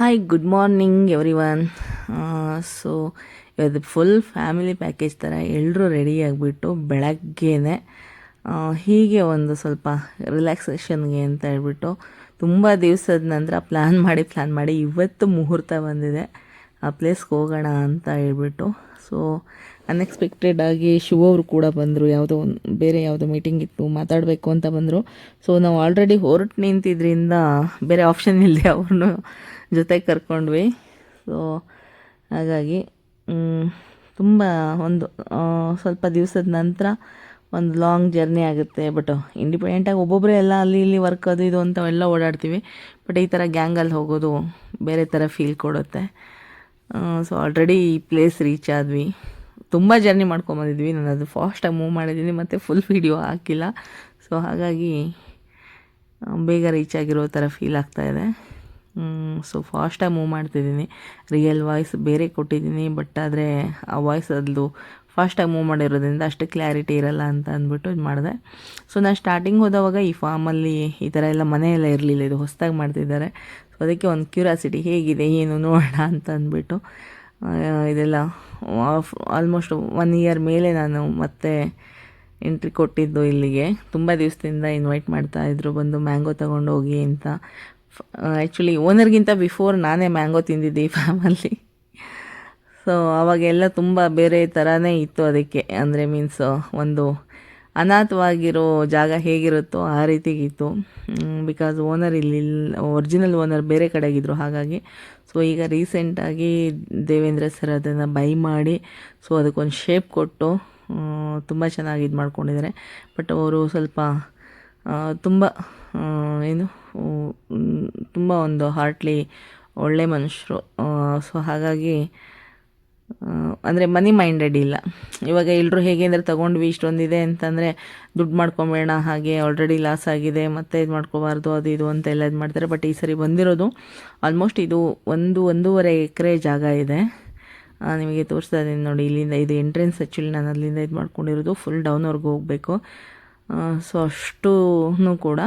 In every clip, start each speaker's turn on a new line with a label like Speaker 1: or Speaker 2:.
Speaker 1: Hi good morning everyone so ಇವತ್ತು full family package ಥರ ಎಲ್ಲರೂ ರೆಡಿ ಆಗಿಬಿಟ್ಟು ಬೆಳಗ್ಗೆನೆ ಹೀಗೆ ಒಂದು ಸ್ವಲ್ಪ ರಿಲ್ಯಾಕ್ಸೇಷನ್ಗೆ ಅಂತ ಹೇಳ್ಬಿಟ್ಟು ತುಂಬ ದಿವಸದ ನಂತರ ಪ್ಲ್ಯಾನ್ ಮಾಡಿ ಪ್ಲ್ಯಾನ್ ಮಾಡಿ ಇವತ್ತು ಮುಹೂರ್ತ ಬಂದಿದೆ. ಆ ಪ್ಲೇಸ್ಗೆ ಹೋಗೋಣ ಅಂತ ಹೇಳ್ಬಿಟ್ಟು. ಸೊ ಅನ್ಎಕ್ಸ್ಪೆಕ್ಟೆಡ್ ಆಗಿ ಶಿವ ಅವರು ಕೂಡ ಬಂದರು. ಯಾವುದೋ ಒಂದು, ಬೇರೆ ಯಾವುದೋ ಮೀಟಿಂಗ್ ಇತ್ತು, ಮಾತಾಡಬೇಕು ಅಂತ ಬಂದರು. ಸೊ ನಾವು ಆಲ್ರೆಡಿ ಹೊರಟು ನಿಂತಿದ್ರಿಂದ ಬೇರೆ ಆಪ್ಷನ್ ಇಲ್ಲದೆ ಅವ್ರನ್ನೂ ಜೊತೆಗೆ ಕರ್ಕೊಂಡ್ವಿ. ಸೊ ಹಾಗಾಗಿ ತುಂಬ ಒಂದು ಸ್ವಲ್ಪ ದಿವಸದ ನಂತರ ಒಂದು ಲಾಂಗ್ ಜರ್ನಿ ಆಗುತ್ತೆ. ಬಟ್ ಇಂಡಿಪೆಂಡೆಂಟಾಗಿ ಒಬ್ಬೊಬ್ಬರೇ ಎಲ್ಲ ಅಲ್ಲಿ ಇಲ್ಲಿ ವರ್ಕ್ ಅದು ಇದು ಅಂತ ಎಲ್ಲ ಓಡಾಡ್ತೀವಿ. ಬಟ್ ಈ ಥರ ಗ್ಯಾಂಗಲ್ಲಿ ಹೋಗೋದು ಬೇರೆ ಥರ ಫೀಲ್ ಕೊಡುತ್ತೆ. ಸೊ ಆಲ್ರೆಡಿ ಈ ಪ್ಲೇಸ್ ರೀಚ್ ಆದ್ವಿ. ತುಂಬ ಜರ್ನಿ ಮಾಡ್ಕೊಂಬಂದಿದ್ವಿ ನಾನು ಅದು ಫಾಸ್ಟಾಗಿ ಮೂವ್ ಮಾಡಿದ್ದೀನಿ. ಮತ್ತು ಫುಲ್ ವೀಡಿಯೋ ಹಾಕಿಲ್ಲ. ಸೊ ಹಾಗಾಗಿ, ಬೇಗ ರೀಚ್ ಆಗಿರೋ ಥರ ಫೀಲ್ ಆಗ್ತಾಯಿದೆ ಸೊ ಫಾಸ್ಟಾಗಿ ಮೂವ್ ಮಾಡ್ತಿದ್ದೀನಿ. ರಿಯಲ್ ವಾಯ್ಸ್ ಬೇರೆ ಕೊಟ್ಟಿದ್ದೀನಿ ಬಟ್ ಆದರೆ ಆ ವಾಯ್ಸ್ ಅದು ಫಾಸ್ಟಾಗಿ ಮೂವ್ ಮಾಡಿರೋದ್ರಿಂದ ಅಷ್ಟು ಕ್ಲಾರಿಟಿ ಇರಲ್ಲ ಅಂತ ಅಂದ್ಬಿಟ್ಟು ಇದು ಮಾಡಿದೆ. ಸೊ ನಾನು ಸ್ಟಾರ್ಟಿಂಗ್ ಹೋದವಾಗ ಈ ಫಾರ್ಮಲ್ಲಿ ಈ ಥರ ಎಲ್ಲ ಮನೆಯೆಲ್ಲ ಇರಲಿಲ್ಲ, ಇದು ಹೊಸದಾಗಿ ಮಾಡ್ತಿದ್ದಾರೆ. ಸೊ ಅದಕ್ಕೆ ಒಂದು ಕ್ಯೂರಿಯಾಸಿಟಿ ಹೇಗಿದೆ, ಏನು ನೋಡೋಣ ಅಂತ ಅಂದ್ಬಿಟ್ಟು ಇದೆಲ್ಲ ಇದೆಲ್ಲ ಆಲ್ಮೋಸ್ಟ್ ಒನ್ ಇಯರ್ ಮೇಲೆ ನಾನು ಮತ್ತೆ ಎಂಟ್ರಿ ಕೊಟ್ಟಿದ್ದು ಇಲ್ಲಿಗೆ. ತುಂಬ ದಿವಸದಿಂದ ಇನ್ವೈಟ್ ಮಾಡ್ತಾ ಇದ್ರು, ಬಂದು ಮ್ಯಾಂಗೋ ತಗೊಂಡು ಹೋಗಿ ಅಂತ. ಆ್ಯಕ್ಚುಲಿ ಓನರ್ಗಿಂತ ಬಿಫೋರ್ ನಾನೇ ಮ್ಯಾಂಗೋ ತಿಂದಿದ್ದೆ ಈ ಫ್ಯಾಮಲ್ಲಿ ಸೊ ಅವಾಗೆಲ್ಲ ತುಂಬ ಬೇರೆ ಥರನೇ ಇತ್ತು ಅದಕ್ಕೆ. ಅಂದರೆ ಮೀನ್ಸ್ ಒಂದು ಅನಾಥವಾಗಿರೋ ಜಾಗ ಹೇಗಿರುತ್ತೋ ಆ ರೀತಿಗಿತ್ತು ಬಿಕಾಸ್ ಓನರ್ ಇಲ್ಲಿ ಒರಿಜಿನಲ್ ಓನರ್ ಬೇರೆ ಕಡೆಗಿದ್ರು ಹಾಗಾಗಿ. ಸೊ ಈಗ ರೀಸೆಂಟಾಗಿ ದೇವೇಂದ್ರ ಸರ್ ಅದನ್ನು ಬೈ ಮಾಡಿ ಸೊ ಅದಕ್ಕೊಂದು ಶೇಪ್ ಕೊಟ್ಟು ತುಂಬ ಚೆನ್ನಾಗಿ ಇದು ಮಾಡ್ಕೊಂಡಿದ್ದಾರೆ. ಬಟ್ ಅವರು ಸ್ವಲ್ಪ ಆ, ತುಂಬ ಏನು ತುಂಬ ಒಂದು ಹಾರ್ಟ್ಲಿ ಒಳ್ಳೆ ಮನುಷ್ಯರು. ಸೊ ಹಾಗಾಗಿ ಅಂದರೆ ಮನಿ ಮೈಂಡೆಡ್ ಇಲ್ಲ. ಇವಾಗ ಎಲ್ಲರೂ ಹೇಗೆ ಅಂದರೆ ತೊಗೊಂಡ್ವಿ ಇಷ್ಟೊಂದಿದೆ ಅಂತಂದರೆ ದುಡ್ಡು ಮಾಡ್ಕೊಬೇಡ, ಹಾಗೆ ಆಲ್ರೆಡಿ ಲಾಸ್ ಆಗಿದೆ, ಮತ್ತೆ ಇದು ಮಾಡ್ಕೋಬಾರ್ದು, ಅದು ಇದು ಅಂತ ಎಲ್ಲ ಇದು ಮಾಡ್ತಾರೆ. ಬಟ್ ಈ ಸರಿ ಬಂದಿರೋದು ಆಲ್ಮೋಸ್ಟ್ ಇದು ಒಂದು, ಒಂದೂವರೆ ಎಕರೆ ಜಾಗ ಇದೆ. ನಿಮಗೆ ತೋರಿಸ್ತಾ ಇದ್ದೀನಿ ನೋಡಿ, ಇಲ್ಲಿಂದ ಇದು ಎಂಟ್ರೆನ್ಸ್ ಆ್ಯಕ್ಚುಲಿ ನಾನು ಅಲ್ಲಿಂದ ಇದು ಮಾಡ್ಕೊಂಡಿರೋದು ಫುಲ್ ಡೌನ್ವರೆಗೂ ಹೋಗಬೇಕು. ಸೊ ಅಷ್ಟೂ ಕೂಡ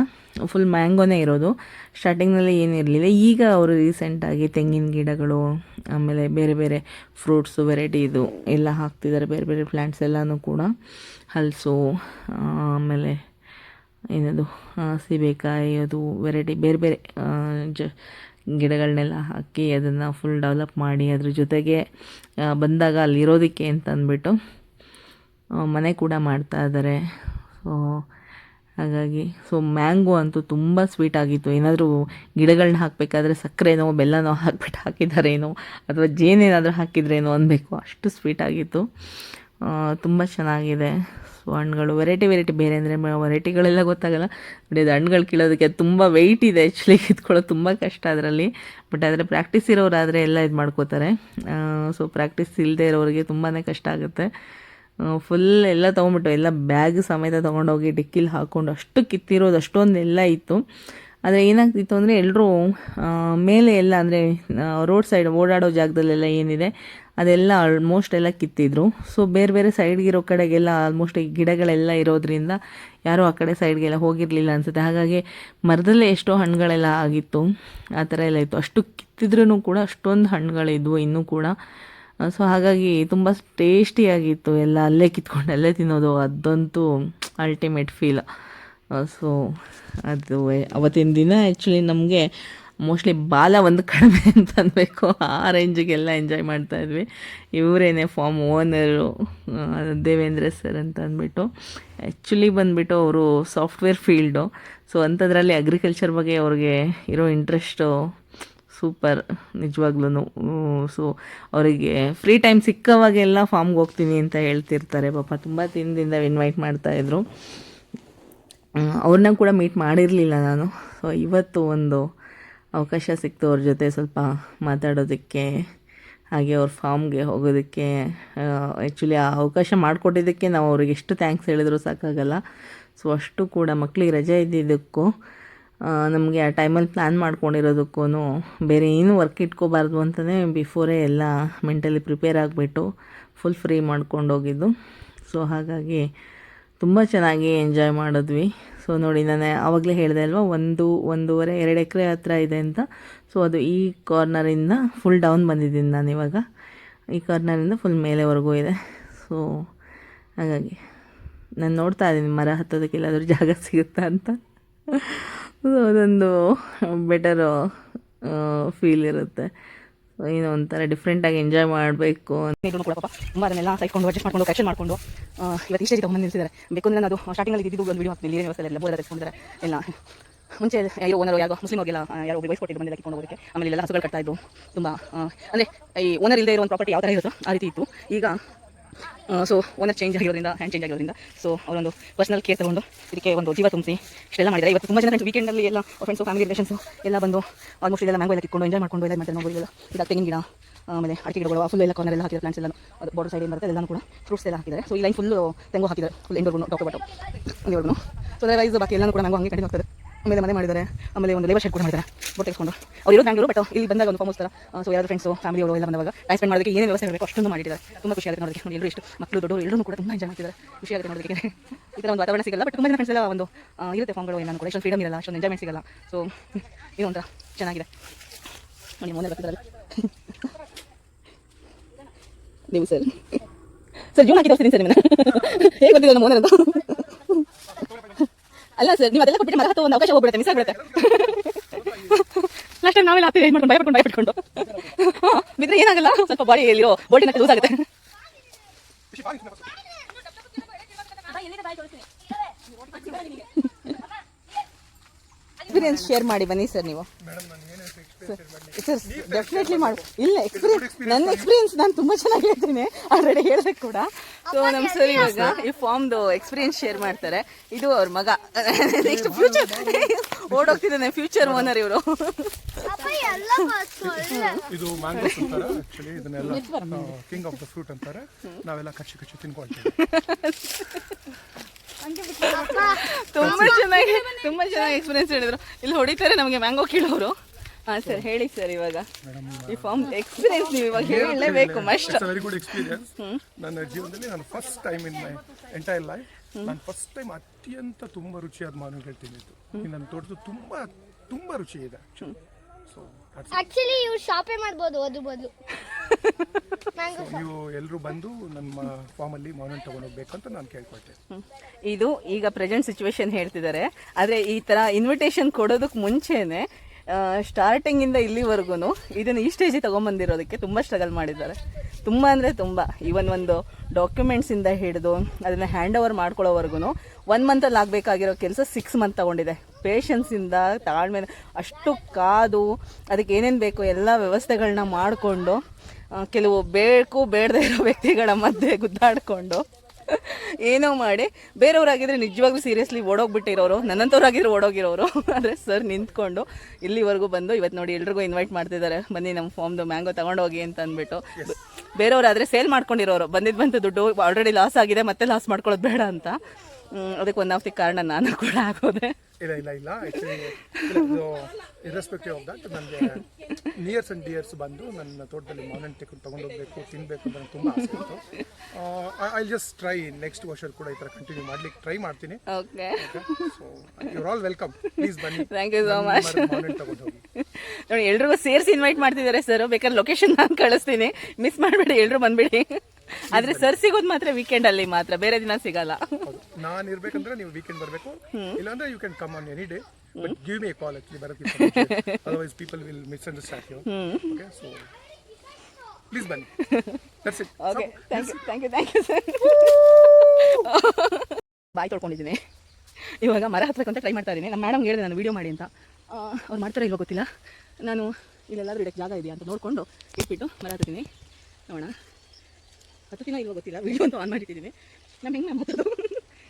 Speaker 1: ಫುಲ್ ಮ್ಯಾಂಗೋನೇ ಇರೋದು. ಸ್ಟಾರ್ಟಿಂಗ್ನಲ್ಲಿ ಏನಿರಲಿಲ್ಲ ಈಗ ಅವರು ರೀಸೆಂಟಾಗಿ ತೆಂಗಿನ ಗಿಡಗಳು, ಆಮೇಲೆ ಬೇರೆ ಬೇರೆ ಫ್ರೂಟ್ಸು ವೆರೈಟಿ ಇದು ಎಲ್ಲ ಹಾಕ್ತಿದ್ದಾರೆ ಬೇರೆ ಬೇರೆ ಪ್ಲ್ಯಾಂಟ್ಸ್ ಎಲ್ಲನೂ ಕೂಡ ಹಲಸು ಆಮೇಲೆ ಏನದು ಸೀಬೆಕಾಯಿ ಅದು ವೆರೈಟಿ ಬೇರೆ ಬೇರೆ ಜ ಗಿಡಗಳನ್ನೆಲ್ಲ ಹಾಕಿ ಅದನ್ನು ಫುಲ್ ಡೆವಲಪ್ ಮಾಡಿ ಅದ್ರ ಜೊತೆಗೆ ಬಂದಾಗ ಅಲ್ಲಿರೋದಕ್ಕೆ ಅಂತ ಅಂದ್ಬಿಟ್ಟು ಮನೆ ಕೂಡ ಮಾಡ್ತಾ ಇದ್ದಾರೆ ಸೊ ಹಾಗಾಗಿ ಸೊ ಮ್ಯಾಂಗೋ ಅಂತೂ ತುಂಬ ಸ್ವೀಟ್ ಆಗಿತ್ತು. ಏನಾದರೂ ಗಿಡಗಳನ್ನ ಹಾಕಬೇಕಾದ್ರೆ ಸಕ್ಕರೆನೋ, ಬೆಲ್ಲನೋ ಹಾಕ್ಬಿಟ್ಟು ಹಾಕಿದ್ದಾರೇನೋ ಅಥವಾ ಜೇನೇನಾದರೂ ಹಾಕಿದ್ರೇನೋ ಅನ್ನಬೇಕು ಅಷ್ಟು ಸ್ವೀಟ್ ಆಗಿತ್ತು. ತುಂಬ ಚೆನ್ನಾಗಿದೆ. ಸೊ ಹಣ್ಣುಗಳು ವೆರೈಟಿ ವೆರೈಟಿ ಬೇರೆ ಅಂದರೆ ವೆರೈಟಿಗಳೆಲ್ಲ ಗೊತ್ತಾಗಲ್ಲ. ಬಟ್ ಇದು ಹಣ್ಣುಗಳು ಕೀಳೋದಕ್ಕೆ ತುಂಬ ವೆಯ್ಟ್ ಇದೆ ಆ್ಯಕ್ಚುಲಿ ಕಿತ್ಕೊಳ್ಳೋದು ತುಂಬ ಕಷ್ಟ ಅದರಲ್ಲಿ. ಬಟ್ ಆದರೆ ಪ್ರಾಕ್ಟೀಸ್ ಇರೋರಾದರೆ ಎಲ್ಲ ಇದು ಮಾಡ್ಕೋತಾರೆ. ಸೊ ಪ್ರಾಕ್ಟೀಸ್ ಇಲ್ಲದೆ ಇರೋರಿಗೆ ತುಂಬಾ ಕಷ್ಟ ಆಗುತ್ತೆ. ಫುಲ್ ಎಲ್ಲ ತೊಗೊಂಬಿಟ್ಟು ಎಲ್ಲ ಬ್ಯಾಗ್ ಸಮೇತ ತೊಗೊಂಡೋಗಿ ಡಿಕ್ಕಿಲಿ ಹಾಕ್ಕೊಂಡು ಅಷ್ಟು ಕಿತ್ತಿರೋದು, ಅಷ್ಟೊಂದು ಎಲ್ಲ ಇತ್ತು. ಆದರೆ ಏನಾಗ್ತಿತ್ತು ಅಂದರೆ ಎಲ್ಲರೂ ಮೇಲೆ ಎಲ್ಲ ಅಂದರೆ ರೋಡ್ ಸೈಡ್ ಓಡಾಡೋ ಜಾಗದಲ್ಲೆಲ್ಲ ಏನಿದೆ, ಅದೆಲ್ಲ ಆಲ್ಮೋಸ್ಟ್ ಎಲ್ಲ ಕಿತ್ತಿದ್ರು. ಸೊ ಬೇರೆ ಬೇರೆ ಸೈಡ್ಗಿರೋ ಕಡೆಗೆಲ್ಲ ಆಲ್ಮೋಸ್ಟ್ ಈ ಗಿಡಗಳೆಲ್ಲ ಇರೋದ್ರಿಂದ ಯಾರೂ ಆ ಕಡೆ ಸೈಡ್ಗೆಲ್ಲ ಹೋಗಿರಲಿಲ್ಲ ಅನಿಸುತ್ತೆ. ಹಾಗಾಗಿ ಮರದಲ್ಲೇ ಎಷ್ಟೋ ಹಣ್ಣುಗಳೆಲ್ಲ ಆಗಿತ್ತು. ಆ ಥರ ಎಲ್ಲ ಇತ್ತು. ಅಷ್ಟು ಕಿತ್ತಿದ್ರೂ ಕೂಡ ಅಷ್ಟೊಂದು ಹಣ್ಣುಗಳಿದ್ವು ಇನ್ನೂ ಕೂಡ. ಸೊ ಹಾಗಾಗಿ ತುಂಬ ಟೇಸ್ಟಿಯಾಗಿತ್ತು ಎಲ್ಲ ಅಲ್ಲೇ ಕಿತ್ಕೊಂಡು ಅಲ್ಲೇ ತಿನ್ನೋದು. ಅದಂತೂ ಅಲ್ಟಿಮೇಟ್ ಫೀಲ್ ಸೊ ಅದು ಅವತ್ತಿನ ದಿನ ಆ್ಯಕ್ಚುಲಿ ನಮಗೆ ಮೋಸ್ಟ್ಲಿ ಬಾಲ ಒಂದು ಕಡಿಮೆ ಅಂತ ಅನ್ಬೇಕು. ಆ ರೇಂಜಿಗೆಲ್ಲ ಎಂಜಾಯ್ ಮಾಡ್ತಾ ಇದ್ವಿ. ಇವರೇನೆ ಫಾರ್ಮ್ ಓನರು ದೇವೇಂದ್ರ ಸರ್ ಅಂತ ಅಂದ್ಬಿಟ್ಟು. ಆ್ಯಕ್ಚುಲಿ ಬಂದುಬಿಟ್ಟು ಅವರು ಸಾಫ್ಟ್ವೇರ್ ಫೀಲ್ಡು ಸೊ ಅಂಥದ್ರಲ್ಲಿ ಅಗ್ರಿಕಲ್ಚರ್ ಬಗ್ಗೆ ಅವ್ರಿಗೆ ಇರೋ ಇಂಟ್ರೆಸ್ಟು ಸೂಪರ್ ನಿಜವಾಗ್ಲೂ ಸೊ, ಅವರಿಗೆ ಫ್ರೀ ಟೈಮ್ ಸಿಕ್ಕವಾಗೆಲ್ಲ ಫಾರ್ಮ್ಗೆ ಹೋಗ್ತೀನಿ ಅಂತ ಹೇಳ್ತಿರ್ತಾರೆ. ಪಾಪ ತುಂಬ ದಿನದಿಂದ ಇನ್ವೈಟ್ ಮಾಡ್ತಾಯಿದ್ರು ಅವ್ರನ್ನ ಕೂಡ ಮೀಟ್ ಮಾಡಿರಲಿಲ್ಲ ನಾನು. ಸೊ ಇವತ್ತು ಒಂದು ಅವಕಾಶ ಸಿಕ್ತು ಅವ್ರ ಜೊತೆ ಸ್ವಲ್ಪ ಮಾತಾಡೋದಕ್ಕೆ, ಹಾಗೆ ಅವ್ರ ಫಾರ್ಮ್ಗೆ ಹೋಗೋದಕ್ಕೆ. ಆ್ಯಕ್ಚುಲಿ ಆ ಅವಕಾಶ ಮಾಡಿಕೊಟ್ಟಿದ್ದಕ್ಕೆ ನಾವು ಅವ್ರಿಗೆ ಎಷ್ಟು ಥ್ಯಾಂಕ್ಸ್ ಹೇಳಿದ್ರು ಸಾಕಾಗಲ್ಲ. ಸೊ ಅಷ್ಟು ಕೂಡ ಮಕ್ಕಳಿಗೆ ರಜೆ ಇದ್ದಿದ್ದಕ್ಕೂ ನಮಗೆ ಆ ಟೈಮಲ್ಲಿ ಪ್ಲ್ಯಾನ್ ಮಾಡ್ಕೊಂಡಿರೋದಕ್ಕೂ ಬೇರೆ ಏನು ವರ್ಕ್ ಇಟ್ಕೋಬಾರ್ದು ಅಂತಲೇ ಬಿಫೋರೇ ಎಲ್ಲ ಮೆಂಟಲಿ ಪ್ರಿಪೇರ್ ಆಗಿಬಿಟ್ಟು ಫುಲ್ ಫ್ರೀ ಮಾಡ್ಕೊಂಡು ಹೋಗಿದ್ದು ಸೊ ಹಾಗಾಗಿ ತುಂಬ ಚೆನ್ನಾಗಿ ಎಂಜಾಯ್ ಮಾಡಿದ್ವಿ. ಸೊ ನೋಡಿ ನಾನು ಆವಾಗಲೇ ಹೇಳಿದೆ ಅಲ್ವಾ, ಒಂದು, ಒಂದೂವರೆ, ಎರಡು ಎಕರೆ ಹತ್ರ ಇದೆ ಅಂತ. ಸೊ ಅದು ಈ ಕಾರ್ನರಿಂದ ಫುಲ್ ಡೌನ್ ಬಂದಿದ್ದೀನಿ ನಾನು ಇವಾಗ. ಈ ಕಾರ್ನರಿಂದ ಫುಲ್ ಮೇಲೆವರೆಗೂ ಇದೆ. ಸೊ ಹಾಗಾಗಿ ನಾನು ನೋಡ್ತಾ ಇದ್ದೀನಿ ಮರ ಹತ್ತೋದಕ್ಕೆ ಎಲ್ಲಾದರೂ ಜಾಗ ಸಿಗುತ್ತಾ ಅಂತ. ಸೊ ಅದೊಂದು ಬೆಟರ್ ಫೀಲ್ ಇರುತ್ತೆ. ಏನೋ ಒಂಥರ ಡಿಫ್ರೆಂಟಾಗಿ ಎಂಜಾಯ್ ಮಾಡಬೇಕು
Speaker 2: ತುಂಬ ಅದನ್ನೆಲ್ಲ ಸೈಕೊಂಡು ಅಡ್ಜಸ್ಟ್ ಮಾಡ್ಕೊಂಡು ಕರೆಕ್ಷನ್ ಮಾಡಿಕೊಂಡು ಇವತ್ತು ಇಷ್ಟೇ ತಗೊಂಡು ನಿಲ್ಸಿದ್ದಾರೆ. ಬೇಕು ಅಂದ್ರೆ ನಾನು ಸ್ಟಾರ್ಟಿಂಗಲ್ಲಿ ಇದ್ದಿದ್ದು ಒಂದು ವೀಡಿಯೋ ಹಾಕ್ತೀನಿ ನೀರಿನ ಎಲ್ಲ ಬೋರ್ಡ್ ತೆಗೆದುಕೊಂಡಿದ್ದಾರೆ ಎಲ್ಲ. ಮುಂಚೆ ಯಾರೋ ಓನರ್ ಯಾರೋ ಮುಸ್ಲಿಮ್ ಹೋಗಿಲ್ಲ ಯಾರು ಯಾರೋ ಒಬ್ಬರು ವಯಸ್ಸು ಕೊಟ್ಟಿದ್ದು ಬಂದಿಲ್ಲ ಕಿತ್ಕೊಂಡು ಹೋಗೋದಕ್ಕೆ. ಆಮೇಲೆ ಎಲ್ಲ ಹಸುಗಳು ಕಟ್ತಾ ಇದ್ದು ತುಂಬ ಅಂದರೆ ಈ ಓನರ್ ಇಲ್ಲದೆ ಇರೋ ಒಂದು ಪ್ರಾಪರ್ಟಿ ಯಾವ ಥರ ಇರುತ್ತೋ ಆ ರೀತಿ ಇತ್ತು. ಈಗ ಸೊ ಓನರ್ ಚೇಂಜ್ ಆಗಿರೋದ್ರಿಂದ ಹ್ಯಾಂಡ್ ಚೇಂಜ್ ಆಗಿರೋದ್ರಿಂದ ಸೊ ಅವರೊಂದು ಪರ್ಸನಲ್ ಕೇರ್ ತಗೊಂಡು ಇದಕ್ಕೆ ಒಂದು ಜೀವ ತುಂಬಿಸಿ, ಇಷ್ಟೆಲ್ಲ ಮಾಡಿದ್ದಾರೆ. ಇವತ್ತು ತುಂಬ ಜನ ಫ್ರೆಂಡ್ಸ್ ವೀಕೆಂಡಲ್ಲಿ ಎಲ್ಲ ಫ್ರೆಂಡ್ಸು ಫ್ಯಾಮಿಲಿ ರಿಲೇಷನ್ಸು ಎಲ್ಲ ಬಂದು ಆಲ್ಮೋಸ್ಟ್ ಎಲ್ಲ ಮ್ಯಾಂಗೋ ಎಲ್ಲ ಕಿತ್ಕೊಂಡು ಎಂಜಾಯ್ ಮಾಡ್ಕೊಂಡು ಎಲ್ಲ ಮತ್ತೆ ನೋಡ್ಬೋದು ಎಲ್ಲ ಇದು ತೆಂಗಿನ ಗಿಡ ಆಮೇಲೆ ಅಡಿಕೆ ಗಿಡಗಳು ಫುಲ್ ಎಲ್ಲ ಕಾರ್ನರ್ ಎಲ್ಲ ಹಾಕಿದ್ದಾರೆ ಪ್ಲಾಂಟ್ಸ್ ಎಲ್ಲ ಅದು ಬಾರ್ಡರ್ ಸೈಡ್ ಬರುತ್ತೆ ಎಲ್ಲನೂ ಕೂಡ ಫ್ರೂಟ್ಸ್ ಎಲ್ಲ ಹಾಕಿದ್ದಾರೆ. ಸೊ ಈ ಲೈನ್ ಫುಲ್ ತೆಂಗು ಹಾಕಿದ್ದಾರೆ. ಫುಲ್ ಎಂಡರ್ಗೂ ಟಾಪ್ ಬಟ್ಟು ಇವ್ರಿಗೂ ಸೊ ಅದರ್ವೈಸ್ ಬಾಕಿ ಎಲ್ಲನೂ ಕೂಡ ಮ್ಯಾಂಗೋ ಹಂಗೆ ಕಂಟಿನ್ಯೂ ಆಗ್ತದೆ ಆಮೇಲೆ ಮನೆ ಮಾಡಿದ್ದಾರೆ. ಆಮೇಲೆ ಒಂದು ಲೇಬರ್ ಶೆಡ್ ಕೂಡ ಮಾಡಿದ್ದಾರೆ. ಬೋಟ್ ತೆಗೆಸ್ಕೊಂಡು. ಅವ್ರು ಇರೋದು ಬ್ಯಾಂಗ್ಳೂರು ಬಟ್ ಇಲ್ಲಿ ಬಂದಾಗ ಒಂದು ಫಾರ್ಮ್ ಥರ ಸೊ ಯಾರು ಫ್ರೆಂಡ್ಸು ಫ್ಯಾಮಿಲಿ ಅವರು ಎಲ್ಲ ಬಂದಾಗ ಟೈಮ್ ಸ್ಪೆಂಡ್ ಮಾಡೋದಕ್ಕೆ ಏನೇ ವ್ಯವಸ್ಥೆ ಇರಬೇಕು ಅಷ್ಟೊಂದು ಮಾಡಿದ್ದಾರೆ ತುಂಬ ಖುಷಿ ಆಗುತ್ತೆ ನೋಡೋದಕ್ಕೆ. ನೋಡಿ ಎಲ್ಲರೂ ಇಷ್ಟು ಮಕ್ಕಳು ದೊಡ್ಡವರು ಎಲ್ಲರೂ ಕೂಡ ತುಂಬ ಎಂಜಾಯ್ ಮಾಡ್ತಿದ್ದಾರೆ. ಖುಷಿ ಆಗುತ್ತೆ ನೋಡೋದಕ್ಕೆ. ಈ ಥರ ಒಂದು ವಾತಾವರಣ ಸಿಗಲ್ಲ ಬಟ್ ತುಂಬ ಜನ ಫ್ರೆಂಡ್ಸ್ ಎಲ್ಲ ಒಂದು ಇರುತ್ತೆ ಫಾರ್ಮ್ಗಳು ಏನಾದ್ರು ಕೂಡ ಇಷ್ಟೊಂದು ಫ್ರೀಡಮ್ ಇರಲ್ಲ, ಅಷ್ಟೊಂದು ಎಂಜಾಯ್ಮೆಂಟ್ ಸಿಗಲ್ಲ. ಸೊ ಇದು ಒಂಥರ ಚೆನ್ನಾಗಿದೆ. ನೋಡಿ ಮೊನ್ನೆ ಬರ್ತಿದ್ದಾರೆ. ನೀವು ಸರ್. ಸರ್, ಜೂನ್ ಹಾಕಿ ಸರ್ ನಿಮ್ಮನ್ನ. ಹೇಗೆ ಗೊತ್ತಿಲ್ಲ ಮೊನ್ನೆ ಅಂತ. ಅಲ್ಲ ಸರ್ ನೀವು ಅದೆಲ್ಲ ಕೊಟ್ಬಿಟ್ಟು ಮರ ಹತ್ತೋ ಒಂದು ಅವಕಾಶ ಹೋಗ್ಬಿಡುತ್ತೆ ಮಿಸ್ ಆಗ್ಬಿಡುತ್ತೆ. ಲಾಸ್ಟ್ ಟೈಮ್ ನಾವೆಲ್ಲ ಹತ್ತಿರ ಮಾಡ್ಕೊಂಡು ಭಯಪಟ್ಕೊಂಡು ಭಯಪಟ್ಕೊಂಡು. ಹಾಂ ಬಿದ್ರೆ ಏನಾಗಲ್ಲ ಸ್ವಲ್ಪ ಬಾಡಿ ಬಾಡಿಯಲ್ಲಿರೋ ಬೋಲ್ಟಿನ ಲೂಸ್ ಆಗುತ್ತೆ. ಎಕ್ಸ್ಪೀರಿಯನ್ಸ್ ಶೇರ್ ಮಾಡಿ ಬನ್ನಿ ಸರ್ ನೀವು. ಸರ್ ಡೆಫಿನೆಟ್ಲಿ ಮಾಡಿ ಇಲ್ಲ ಎಕ್ಸ್ಪೀರಿಯನ್ಸ್ ನನ್ನ ಎಕ್ಸ್ಪೀರಿಯನ್ಸ್ ನಾನು ತುಂಬ ಚೆನ್ನಾಗಿ ಹೇಳ್ತೀನಿ. ಆಲ್ರೆಡಿ ಹೇಳಿದೆ ಕೂಡ. ಸೊ ನಮ್ಮ ಸರ್ ಇವಾಗ ಈ ಫಾರ್ಮ್ದು ಎಕ್ಸ್ಪೀರಿಯನ್ಸ್ ಶೇರ್ ಮಾಡ್ತಾರೆ. ಇದು ಅವ್ರ ಮಗ. ನೆಕ್ಸ್ಟ್ ಫ್ಯೂಚರ್ ಓಡೋಗ್ತಿದ್ದಾನೆ ಫ್ಯೂಚರ್ ಓನರ್ ಇವರು.
Speaker 3: ಇದು ಮ್ಯಾಂಗೋಸ್ ಅಂತಾರೆ ಆಕ್ಚುಲಿ ಇದನ್ನೆಲ್ಲ ಕಿಂಗ್ ಆಫ್ ದ ಫ್ರೂಟ್ ಅಂತಾರೆ. ನಾವೆಲ್ಲ ಕಚ್ಚಿ ಕಚ್ಚಿ ತಿನ್ಕೊಳ್ತೀವಿ.
Speaker 2: ತುಂಬಾ ಚೆನ್ನಾಗಿ ತುಂಬಾ ಚೆನ್ನಾಗಿ ಎಕ್ಸ್ಪೀರಿಯನ್ಸ್ ಹೇಳಿದ್ರು. ಇಲ್ಲಿ ಹೊಡಿತಾರೆ ನಮಗೆ ಮ್ಯಾಂಗೋ ಕೀಳೋರು. ಹಾಂ ಸರ್ ಹೇಳಿ ಸರ್ ಇವಾಗ. ಈ ಫಾರ್ಮ್ ಎಕ್ಸ್ಪೀರಿಯನ್ಸ್ ನೀವು ಇವಾಗ ಹೇಳಲೇಬೇಕು must.
Speaker 3: It's very good experience ನನ್ನ ಜೀವನದಲ್ಲಿ ನಾನು first time in my entire life ನಾನು ಫಸ್ಟ್ ಟೈಮ್ ಅತ್ಯಂತ ತುಂಬ ರುಚಿಯಾದ ಮಾವಿನಕಾಯಿ ತಿಂದಿದ್ದು. ಈ ನನ್ನ ತೋಟದ ತುಂಬ ತುಂಬ ರುಚಿ ಇದೆ ಸೊ
Speaker 4: ಆಕ್ಚುಲಿ ಇವ್ರು ಶಾಪೇ ಮಾಡ್ಬೋದು ಅದು ಬದಲು
Speaker 3: ನೀವು ಎಲ್ಲರೂ ಬಂದು ನಮ್ಮ ಫಾರ್ಮಲ್ಲಿ ಮಾವಿನ ತಗೊಂಡೋಗ್ಬೇಕು ಅಂತ ನಾನು ಕೇಳ್ಕೊಳ್ತೇನೆ.
Speaker 2: ಇದು ಈಗ ಪ್ರೆಸೆಂಟ್ ಸಿಚುವೇಶನ್ ಹೇಳ್ತಿದ್ದಾರೆ. ಆದರೆ ಈ ಥರ ಇನ್ವಿಟೇಷನ್ ಕೊಡೋದಕ್ಕೆ ಮುಂಚೆನೆ ಸ್ಟಾರ್ಟಿಂಗಿಂದ ಇಲ್ಲಿವರೆಗೂ ಇದನ್ನು ಈ ಸ್ಟೇಜಿಗೆ ತೊಗೊಂಬಂದಿರೋದಕ್ಕೆ ತುಂಬ ಸ್ಟ್ರಗಲ್ ಮಾಡಿದ್ದಾರೆ. ತುಂಬ ಅಂದರೆ ತುಂಬ. ಈವನ್ ಒಂದು ಡಾಕ್ಯುಮೆಂಟ್ಸಿಂದ ಹಿಡಿದು ಅದನ್ನು ಹ್ಯಾಂಡ್ ಓವರ್ ಮಾಡ್ಕೊಳ್ಳೋವರೆಗೂ ಒನ್ ಮಂತಲ್ಲಿ ಆಗಬೇಕಾಗಿರೋ ಕೆಲಸ ಸಿಕ್ಸ್ ಮಂತ್ ತೊಗೊಂಡಿದೆ. ಪೇಷನ್ಸಿಂದ ತಾಳ್ಮೆ ಅಷ್ಟು ಕಾದು ಅದಕ್ಕೆ ಏನೇನು ಬೇಕು ಎಲ್ಲ ವ್ಯವಸ್ಥೆಗಳನ್ನ ಮಾಡಿಕೊಂಡು ಕೆಲವು ಬೇಕು ಬೇಡದೇ ಇರೋ ವ್ಯಕ್ತಿಗಳ ಮಧ್ಯೆ ಗುದ್ದಾಡಿಕೊಂಡು ಏನೋ ಮಾಡಿ. ಬೇರೆಯವ್ರಾಗಿದ್ರೆ ನಿಜವಾಗ್ಲೂ ಸೀರಿಯಸ್ಲಿ ಓಡೋಗ್ಬಿಟ್ಟಿರೋರು ನನ್ನಂಥವ್ರಾಗಿದ್ರೆ ಓಡೋಗಿರೋರು. ಆದರೆ ಸರ್ ನಿಂತ್ಕೊಂಡು ಇಲ್ಲಿವರೆಗೂ ಬಂದು ಇವತ್ತು ನೋಡಿ ಎಲ್ರಿಗೂ ಇನ್ವೈಟ್ ಮಾಡ್ತಿದ್ದಾರೆ. ಬನ್ನಿ ನಮ್ಮ ಫಾರ್ಮ್ದು ಮ್ಯಾಂಗೋ ತಗೊಂಡೋಗಿ ಅಂತ ಅಂದ್ಬಿಟ್ಟು. ಬೇರೆಯವರಾದರೆ ಸೇಲ್ ಮಾಡ್ಕೊಂಡಿರೋರು. ಬಂದಿದ್ದು ಬಂತು ದುಡ್ಡು ಆಲ್ರೆಡಿ ಲಾಸ್ ಆಗಿದೆ ಮತ್ತೆ ಲಾಸ್ ಮಾಡ್ಕೊಳ್ಳೋದು ಬೇಡ ಅಂತ. ಅದಕ್ಕೆ ಒನ್ ಆಫ್ ದಿ ಕಾರಣ ನಾನು ಕೂಡ ಆಗೋದೆ.
Speaker 3: ಇಲ್ಲ ಇಲ್ಲ ಇಲ್ಲ. ಆ್ಯಕ್ಚುಲಿ ಇರ್ರೆಸ್ಪೆಕ್ಟಿವ್ ಆಫ್ ದಟ್ ನನಗೆ ನಿಯರ್ಸ್ ಆ್ಯಂಡ್ ಡಿಯರ್ಸ್ ಬಂದು ನನ್ನ ತೋಟದಲ್ಲಿ ಮಾವಿನ ತೆಗೆದು ತೊಗೊಂಡೋಗ್ಬೇಕು ತಿನ್ನಬೇಕು ಅಂತ ನನಗೆ ತುಂಬ ಆಸೆ ಇತ್ತು. ಐ ಜಸ್ಟ್ ಟ್ರೈ ನೆಕ್ಸ್ಟ್ ವರ್ಷ ಕೂಡ ಈ ಥರ ಕಂಟಿನ್ಯೂ ಮಾಡ್ಲಿಕ್ಕೆ ಟ್ರೈ ಮಾಡ್ತೀನಿ.
Speaker 2: Okay
Speaker 3: so your all welcome please ಬನ್ನಿ.
Speaker 2: ಥ್ಯಾಂಕ್ ಯು ಸೋ ಮಚ್
Speaker 3: ಮಾವಿನ ತಗೊಂಡು ಹೋಗಿ.
Speaker 2: ನೋಡಿ ಎಲ್ರಿಗೂ ಸೇರಿಸಿ ಇನ್ವೈಟ್ ಮಾಡ್ತಿದ್ದಾರೆ ಸರ್ ಬೇಕಾದ್ರೆ ಲೊಕೇಶನ್ ನಾನು ಕಳಿಸ್ತೀನಿ. ಮಿಸ್ ಮಾಡಬೇಡಿ ಎಲ್ಲರೂ ಬಂದ್ಬಿಡಿ. ಆದರೆ ಸರ್ ಸಿಗೋದು ಮಾತ್ರ ವೀಕೆಂಡ್ ಅಲ್ಲಿ ಮಾತ್ರ ಬೇರೆ ದಿನ ಸಿಗಲ್ಲ.
Speaker 3: ನಾನು ಇರ್ಬೇಕಂದ್ರೆ ನೀವು ವೀಕೆಂಡ್ ಬರಬೇಕು. ಇಲ್ಲಾಂದ್ರೆ you can come on any day but give me call actually otherwise people will misunderstand you okay so please ಬನ್ನಿ. That's it
Speaker 2: okay thank you thank you thank you sir ಬಾಯಿ ತೊಳ್ಕೊಂಡಿದ್ದೀನಿ. ಇವಾಗ ಮರ ಅಂತ ಟ್ರೈ ಮಾಡ್ತಾ ಇದ್ದೀನಿ. ನಮ್ಮ ಮೇಡಮ್ ಹೇಳಿದೆ ನಾನು ವೀಡಿಯೋ ಮಾಡಿ ಅಂತ. ಅವ್ರು ಮಾಡ್ತಾರೆ ಇಲ್ವೋ ಗೊತ್ತಿಲ್ಲ. ನಾನು ಇಲ್ಲೆಲ್ಲಾದ್ರೂ ಇಡಕ್ಕೆ ಜಾಗ ಇದೆಯಾ ಅಂತ ನೋಡಿಕೊಂಡು ಇಟ್ಬಿಟ್ಟು ಮರ ಹತ್ತೀನಿ. ನೋಡೋಣ. ಹತ್ತುತ್ತೀನೋ ಇಲ್ವೋ ಗೊತ್ತಿಲ್ಲ. ವೀಡಿಯೋ ಅಂತ ಆನ್ ಮಾಡಿಟ್ಟಿದ್ದೀನಿ ನಮ್ಮ ಹೆಂಗೆ ಹತ್ತೋದು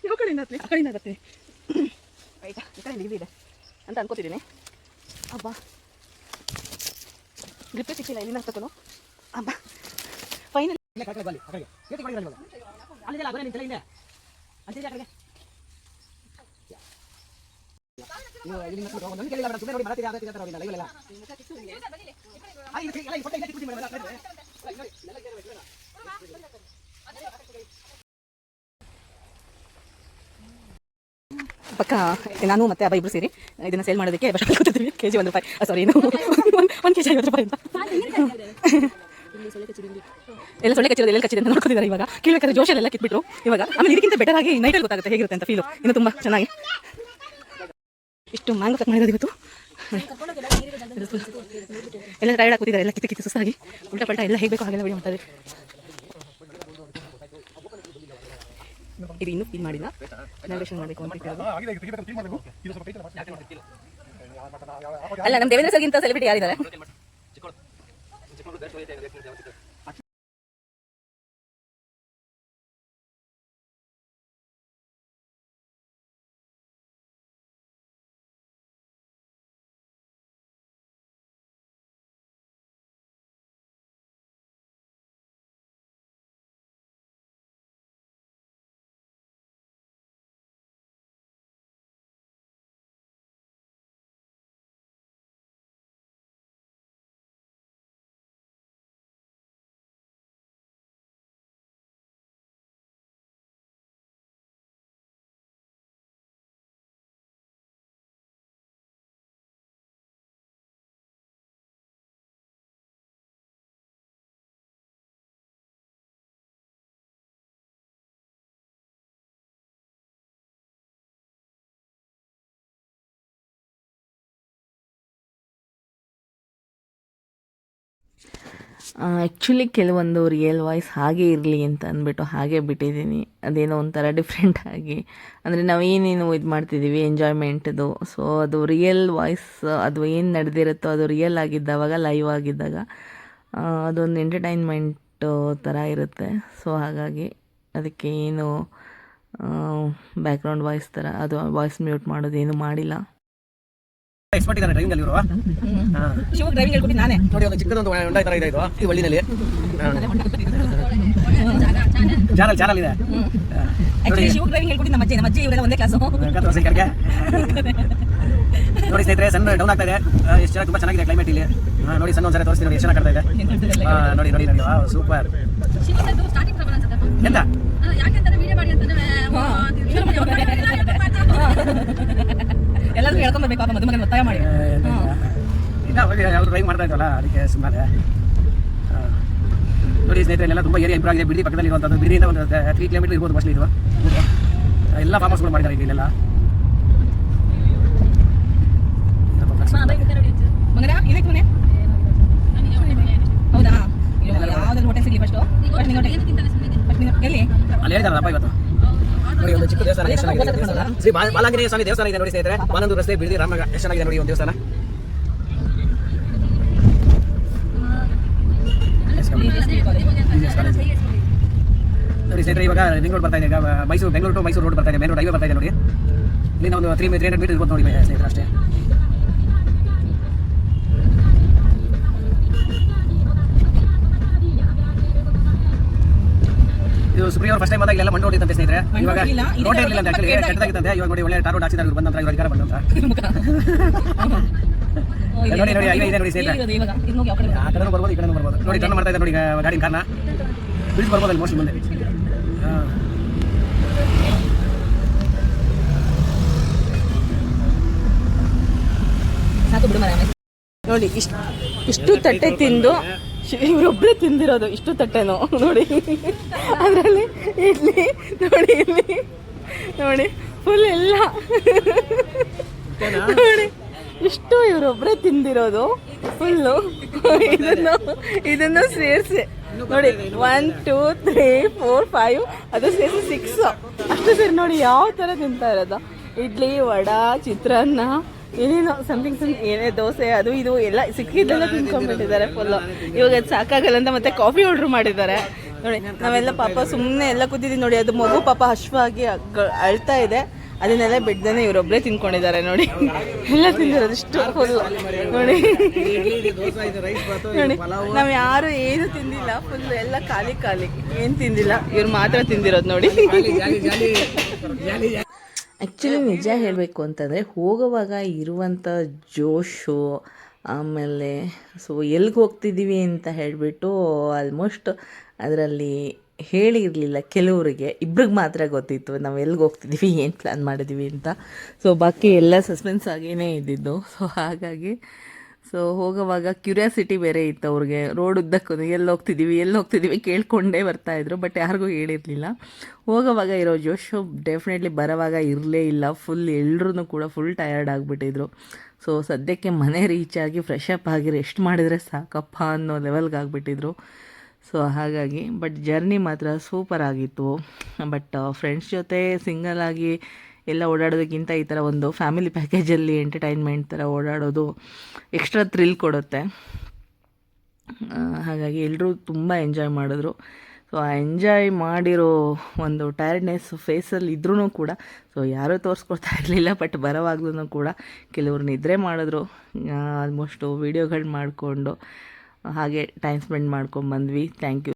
Speaker 2: ಯಾವ ಕಡೆಯಿಂದ ಹತ್ತಿ ಆ ಕಡೆಯಿಂದ ಬರ್ತೀನಿ ಆಯ್ತಾ ಈ ಕಡೆಯಿಂದ ಇಲ್ಲಿದೆ ಅಂತ ಅನ್ಕೋತಿದ್ದೀನಿ ಅಬ್ಬಾ. ಗ್ರಿಪ್ಪೇ ಸಿಕ್ಕಿಲ್ಲ ಎಲ್ಲಿಂದ ಹತ್ತಕ್ಕೂ ಅಬ್ಬಾ. ಫೈನಲ್ ಪಕ್ಕ, ನಾನು ಮತ್ತೆ ಅಬ್ಬ ಇಬ್ರು ಸೇರಿ, ಇದನ್ನ ಸೇಲ್ ಮಾಡೋದಕ್ಕೆ ಬಸ್ ಕೊಡ್ತಿದ್ವಿ ಕೆ ಜಿ ಒಂದು ರೂಪಾಯಿ. ಸಾರಿ ಏನು ಒಂದು ಕೆ ಜಿ ಐವತ್ತು ರೂಪಾಯಿ ಅಂತ. ಎಲ್ಲ ಸೊಳ್ಳೆ ಕಚ್ಚಿರೋದು ಎಲ್ಲ ಕಚ್ಚಿದೆ ಅಂತ ನೋಡ್ಕೊತಿದ್ದಾರೆ ಇವಾಗ. ಕೇಳಬೇಕಾದ್ರೆ ಜೋಶಲ್ಲೆಲ್ಲ ಕಿತ್ಬಿಟ್ರು. ಇವಾಗ ಆಮೇಲೆ ಇದಕ್ಕಿಂತ ಬೆಟರ್ ಆಗಿ ನೈಟಲ್ಲಿ ಗೊತ್ತಾಗುತ್ತೆ ಹೇಗಿರುತ್ತೆ ಅಂತ ಫೀಲು ಇನ್ನು ತುಂಬ ಚೆನ್ನಾಗಿ. ಇಷ್ಟು ಮ್ಯಾಂಗೋ ಕಟ್ ಮಾಡಿರೋದು ಇವತ್ತು. ಎಲ್ಲ ಟೈರ್ಡ್ ಕೂತಿದ್ದಾರೆ, ಎಲ್ಲ ಕಿತ್ತು ಕಿತ್ತು, ಸುಸ್ತಾಗಿ, ಉಲ್ಟಾ ಪಲ್ಟಾ ಎಲ್ಲ ಹೇಗೆ ಬೇಕೋ ಹಾಗೆಲ್ಲ ವಿಡಿಯೋ ಮಾಡ್ತಾರೆ ಇದು ಇನ್ನೂ ಫೀಲ್ ಮಾಡಿಲ್ಲ. ಇನಾಗ್ರೇಷನ್ ಮಾಡಬೇಕು ಅಂತ ಅಲ್ಲ ನಮ್ಮ ದೇವೇಂದ್ರ ಸರ್ಗಿಂತ ಸೆಲೆಬ್ರಿಟಿ ಯಾರಿದ್ದಾರೆ?
Speaker 1: ಆ್ಯಕ್ಚುಲಿ ಕೆಲವೊಂದು ರಿಯಲ್ ವಾಯ್ಸ್ ಹಾಗೆ ಇರಲಿ ಅಂತ ಅಂದ್ಬಿಟ್ಟು ಹಾಗೆ ಬಿಟ್ಟಿದ್ದೀನಿ. ಅದೇನೋ ಒಂಥರ ಡಿಫ್ರೆಂಟ್ ಆಗಿ. ಅಂದರೆ ನಾವು ಏನೇನು ಇದು ಮಾಡ್ತಿದ್ದೀವಿ ಎಂಜಾಯ್ಮೆಂಟ್ದು ಸೊ ಅದು ರಿಯಲ್ ವಾಯ್ಸ್ ಅದು ಏನು ನಡೆದಿರುತ್ತೋ ಅದು ರಿಯಲ್ ಆಗಿದ್ದಾವಾಗ ಲೈವ್ ಆಗಿದ್ದಾಗ ಅದೊಂದು ಎಂಟರ್ಟೈನ್ಮೆಂಟು ಥರ ಇರುತ್ತೆ. ಸೊ ಹಾಗಾಗಿ ಅದಕ್ಕೆ ಏನು ಬ್ಯಾಕ್ಗ್ರೌಂಡ್ ವಾಯ್ಸ್ ಥರ ಅದು ವಾಯ್ಸ್ ಮ್ಯೂಟ್ ಮಾಡೋದು ಏನು ಮಾಡಿಲ್ಲ.
Speaker 5: ಎಕ್ಸ್ಪರ್ಟ್ ಇದ್ದಾರೆ ಡ್ರೈವಿಂಗ್ ಅಲ್ಲಿ
Speaker 2: ಶಿವ ಡ್ರೈವಿಂಗ್ ಹೇಳ್ಕೊಟ್ಟು ನಾನೇ.
Speaker 5: ನೋಡಿ ಒಂದು ಚಿಕ್ಕದೊಂದು ಹೊಂಡ ತರ ಇದೆ ಇದು ಈ ಒಳ್ಳಿನಲ್ಲಿ ಚಾನಲ್ ಚಾನಲ್ ಇದೆ.
Speaker 2: ಆಕ್ಚುಲಿ ಶಿವ ಡ್ರೈವಿಂಗ್ ಹೇಳ್ಕೊಟ್ಟು ನಮ್ಮ ಅಜ್ಜಿ ನಮ್ಮ ಅಜ್ಜಿ ಇವರೆಲ್ಲ ಒಂದೇ ಕ್ಲಾಸು
Speaker 5: ನೋಡಿ ಸ್ನೇಹಿತರೆ ಸನ್ ಡೌನ್ ಆಗ್ತಾ ಇದೆ. ಎಷ್ಟು ಚೆನ್ನಾಗಿ ತುಂಬಾ ಚೆನ್ನಾಗಿದೆ ಕ್ಲೈಮೇಟ್ ಇಲ್ಲಿ. ನೋಡಿ ಸಣ್ಣ ಒಂದ್ಸರಿ ತೋರಿಸ್ತೀನಿ ನೋಡಿ ಎಷ್ಟು ಚೆನ್ನಾಗಿ ಕಾಣ್ತಾ ಇದೆ. ನೋಡಿ ನೋಡಿ ನೋಡಿ. ಸೂಪರ್. ಎಂತ?
Speaker 2: ಎಲ್ಲಾದ್ರೂ ಹೇಳ್ಕೊಂಬರ್ಬೇಕು ಪಾಪ ಮದುಮಗನ ಒತ್ತಾಯ ಮಾಡಿ.
Speaker 5: ಇಲ್ಲ ಅವಾಗ ಯಾವ್ದು ಡ್ರೈವ್ ಮಾಡ್ತಾ ಇದ್ವಲ್ಲ ಅದಕ್ಕೆ ಸುಮ್ಮನೆ. ನೋಡಿ ಸ್ನೇಹಿತರೆ ಎಲ್ಲ ತುಂಬ ಏರಿಯಾ ಇಂಪ್ರೂವ್ ಆಗಿದೆ. ಬಿಡಿ ಪಕ್ಕದಲ್ಲಿ ಇರುವಂಥದ್ದು ಬಿಡಿಯಿಂದ ಒಂದು ತ್ರೀ ಕಿಲೋಮೀಟರ್ ಇರ್ಬೋದು ಮೋಸ್ಟ್ಲಿ ಇದು. ಎಲ್ಲ ಫಾರ್ಮ್ ಹೌಸ್ಗಳು ಮಾಡಿದ್ದಾರೆ ಈಗ ಇಲ್ಲೆಲ್ಲ
Speaker 2: ಮಗನ ಇದಕ್ಕೆ ಮನೆ ಹೌದಾ? ಯಾವ್ದಾದ್ರು ಹೋಟೆಲ್ ಸಿಗ್ಲಿ ಫಸ್ಟ್ ಎಲ್ಲಿ?
Speaker 5: ಅಲ್ಲಿ ಹೇಳಿದಾರಲ್ಲಪ್ಪ ಇವತ್ತು. ನೋಡಿ ಒಂದು ಚಿಕ್ಕ ದೇವಸ್ಥಾನ ಎಷ್ಟು ಚೆನ್ನಾಗಿದೆ ದೇವಸ್ಥಾನ? ಶ್ರೀ ಬಾಲಾಂಜನೇಯ ಸ್ವಾಮಿ ದೇವಸ್ಥಾನ ಇದೆ ನೋಡಿ ಸ್ನೇಹಿತರೆ. ಬಾನಂದು ರಸ್ತೆ ಬಿಡದಿ ರಾಮನಗರ ಎಷ್ಟು ಚೆನ್ನಾಗಿದೆ ನೋಡಿ ಒಂದು ದೇವಸ್ಥಾನ. ನೋಡಿ ಸ್ನೇಹಿತರೆ ಇವಾಗ ರಿಂಗ್ ರೋಡ್ ಬರ್ತಾ ಇದೆ. ಮೈಸೂರು ಬೆಂಗಳೂರು ಟು ಮೈಸೂರು ರೋಡ್ ಬರ್ತಾ ಇದೆ. ಮೇನ್ ರೋಡ್ ಹೈವೇ ಬರ್ತಾ ಇದೆ ನೋಡಿ. ಇಲ್ಲಿ ಒಂದು ತ್ರೀ ತ್ರೀ ಹಂಡ್ರೆಡ್ ಮೀಟರ್ ಇರ್ಬೋದು ನೋಡಿ ಸ್ನೇಹಿತರೆ ಅಷ್ಟೇ. ಇದು ಸುಪ್ರಿಯವ್ರ ಫಸ್ಟ್ ಟೈಮ್ ಬಂದಾಗ ಎಲ್ಲ ಮಣ್ಣು ಹೊಡಿತಂತೆ ಸ್ನೇಹಿತರೆ. ಇವಾಗ ರೋಡ್ ಇರಲಿಲ್ಲ ಅಂತ ಆಕ್ಚುಲಿ ಕೆಟ್ಟದಾಗಿತ್ತಂತೆ. ಇವಾಗ ನೋಡಿ ಒಳ್ಳೆ ಟಾರ್ ರೋಡ್ ಹಾಕ್ಸಿದ್ದಾರೆ ಬಂದಂತ ಇವ್ರ ಅಧಿಕಾರ ಬಂದಂತ ನೋಡಿ ನೋಡಿ ಇದೆ ನೋಡಿ ಸ್ನೇಹಿತರೆ.
Speaker 2: ಇವಾಗ ಇನ್ನು ಹೋಗಿ ಆ ಕಡೆ
Speaker 5: ಆ ಕಡೆನೂ ಬರ್ಬೋದು ಈ ಕಡೆನೂ ಬರ್ಬೋದು. ನೋಡಿ ಟರ್ನ್ ಮಾಡ್ತಾ ಇದ್ದಾರೆ ನೋಡಿ ಗಾಡಿ ಕಾರ್ನ ಬಿಡಿಸಿ ಬರ್ಬೋದು ಅಲ್ಲಿ ಮೋಸ್ಟ್ ಮುಂದೆ ಹಾ.
Speaker 1: ನೋಡಿ ಇಷ್ಟು ಇಷ್ಟು ತಟ್ಟೆ ತಿಂದು ಇವರೊಬ್ಬರೇ ತಿಂದಿರೋದು ಇಷ್ಟು ತಟ್ಟೆನೋ ನೋಡಿ. ಅದರಲ್ಲಿ ಇಡ್ಲಿ ನೋಡಿ ಇಲ್ಲಿ. ನೋಡಿ ಫುಲ್ ಎಲ್ಲ. ನೋಡಿ ಇಷ್ಟು ಇವರೊಬ್ಬರೇ ತಿಂದಿರೋದು ಫುಲ್ಲು ಇದನ್ನು ಇದನ್ನು ಸೇರಿಸಿ. ನೋಡಿ one two three four five ಅದು ಸೇರಿಸಿ ಸಿಕ್ಸ್ ಅಷ್ಟು ಸೇರಿ ನೋಡಿ ಯಾವ ಥರ ತಿಂತಾ ಇರೋದು? ಇಡ್ಲಿ ವಡ ಚಿತ್ರಾನ್ನ ಏನೇನೋ ಸಮಥಿಂಗ್ ಸಮ್ ಏನೇ ದೋಸೆ ಅದು ಇದು ಎಲ್ಲ ಸಿಕ್ಕಿದ್ದೆಲ್ಲ ತಿನ್ಕೊಂಡ್ಬಿಟ್ಟಿದ್ದಾರೆ ಫುಲ್ಲು ಇವಾಗ ಅದು ಸಾಕಾಗಲ್ಲ ಅಂತ ಮತ್ತೆ ಕಾಫಿ ಆರ್ಡ್ರ್ ಮಾಡಿದ್ದಾರೆ. ನೋಡಿ ನಾವೆಲ್ಲ ಪಾಪ ಸುಮ್ಮನೆ ಎಲ್ಲ ಕೂತಿದ್ದೀವಿ. ನೋಡಿ ಅದು ಮಗು ಪಾಪ ಹಶ್ವಾಗಿ ಅಳ್ತಾ ಇದೆ. ಅದನ್ನೆಲ್ಲ ಬಿಡ್ದೇನೆ ಇವರೊಬ್ಬರೇ ತಿನ್ಕೊಂಡಿದ್ದಾರೆ ನೋಡಿ. ಎಲ್ಲ ತಿಂದಿರೋದು ಇಷ್ಟು ಫುಲ್ ನೋಡಿ. ನೋಡಿ ನಾವು ಯಾರು ಏನು ತಿಂದಿಲ್ಲ. ಫುಲ್ ಎಲ್ಲ ಖಾಲಿ ಖಾಲಿ. ಏನು ತಿಂದಿಲ್ಲ. ಇವ್ರು ಮಾತ್ರ ತಿಂದಿರೋದು ನೋಡಿ. ಆ್ಯಕ್ಚುಲಿ ನಿಜ ಹೇಳಬೇಕು ಅಂತಂದರೆ ಹೋಗುವಾಗ ಇರುವಂಥ ಜೋಶು ಆಮೇಲೆ ಸೊ ಎಲ್ಲಿಗೆ ಹೋಗ್ತಿದ್ದೀವಿ ಅಂತ ಹೇಳಿಬಿಟ್ಟು ಆಲ್ಮೋಸ್ಟ್ ಅದರಲ್ಲಿ ಹೇಳಿರಲಿಲ್ಲ ಕೆಲವರಿಗೆ. ಇಬ್ರಿಗೆ ಮಾತ್ರ ಗೊತ್ತಿತ್ತು ನಾವು ಎಲ್ಲಿಗೆ ಹೋಗ್ತಿದ್ದೀವಿ ಏನು ಪ್ಲ್ಯಾನ್ ಮಾಡಿದ್ದೀವಿ ಅಂತ. ಸೊ ಬಾಕಿ ಎಲ್ಲ ಸಸ್ಪೆನ್ಸ್ ಆಗೇ ಇದ್ದಿದ್ದು. ಸೊ ಹಾಗಾಗಿ ಸೊ ಹೋಗೋವಾಗ ಕ್ಯೂರಿಯಾಸಿಟಿ ಬೇರೆ ಇತ್ತು ಅವ್ರಿಗೆ. ರೋಡ್ ಉದ್ದಕ್ಕೂ ಎಲ್ಲಿ ಹೋಗ್ತಿದ್ದೀವಿ ಎಲ್ಲಿ ಹೋಗ್ತಿದ್ದೀವಿ ಕೇಳ್ಕೊಂಡೇ ಬರ್ತಾಯಿದ್ರು ಬಟ್ ಯಾರಿಗೂ ಹೇಳಿರಲಿಲ್ಲ. ಹೋಗೋವಾಗ ಇರೋ ಜೋಶು ಡೆಫಿನೆಟ್ಲಿ ಬರೋವಾಗ ಇರಲೇ ಇಲ್ಲ. ಫುಲ್ ಎಲ್ಲರೂ ಕೂಡ ಫುಲ್ ಟಯರ್ಡ್ ಆಗಿಬಿಟ್ಟಿದ್ರು. ಸೊ ಸದ್ಯಕ್ಕೆ ಮನೆ ರೀಚ್ ಆಗಿ ಫ್ರೆಶ್ ಅಪ್ ಆಗಿ ರೆಸ್ಟ್ ಮಾಡಿದರೆ ಸಾಕಪ್ಪ ಅನ್ನೋ ಲೆವೆಲ್ಗೆ ಆಗಿಬಿಟ್ಟಿದ್ರು. ಸೊ ಹಾಗಾಗಿ ಬಟ್ ಜರ್ನಿ ಮಾತ್ರ ಸೂಪರ್ ಆಗಿತ್ತು. ಬಟ್ ಫ್ರೆಂಡ್ಸ್ ಜೊತೆ ಸಿಂಗಲ್ ಆಗಿ ಎಲ್ಲ ಓಡಾಡೋದಕ್ಕಿಂತ ಈ ಥರ ಒಂದು ಫ್ಯಾಮಿಲಿ ಪ್ಯಾಕೇಜಲ್ಲಿ ಎಂಟರ್ಟೈನ್ಮೆಂಟ್ ಥರ ಓಡಾಡೋದು ಎಕ್ಸ್ಟ್ರಾ ಥ್ರಿಲ್ ಕೊಡುತ್ತೆ. ಹಾಗಾಗಿ ಎಲ್ಲರೂ ತುಂಬ ಎಂಜಾಯ್ ಮಾಡಿದ್ರು. ಸೊ ಆ ಎಂಜಾಯ್ ಮಾಡಿರೋ ಒಂದು ಟೈರ್ಡ್ನೆಸ್ ಫೇಸಲ್ಲಿ ಇದ್ರೂ ಕೂಡ ಸೊ ಯಾರೂ ತೋರಿಸ್ಕೊಡ್ತಾ ಇರಲಿಲ್ಲ ಬಟ್ ಬರೋವಾಗ್ಲೂ ಕೂಡ ಕೆಲವರು ನಿದ್ರೆ ಮಾಡಿದ್ರು. ಆಲ್ಮೋಸ್ಟು ವೀಡಿಯೋಗಳು ಮಾಡಿಕೊಂಡು, ಹಾಗೆ ಟೈಮ್ ಸ್ಪೆಂಡ್ ಮಾಡ್ಕೊಂಡು ಬಂದ್ವಿ. Thank you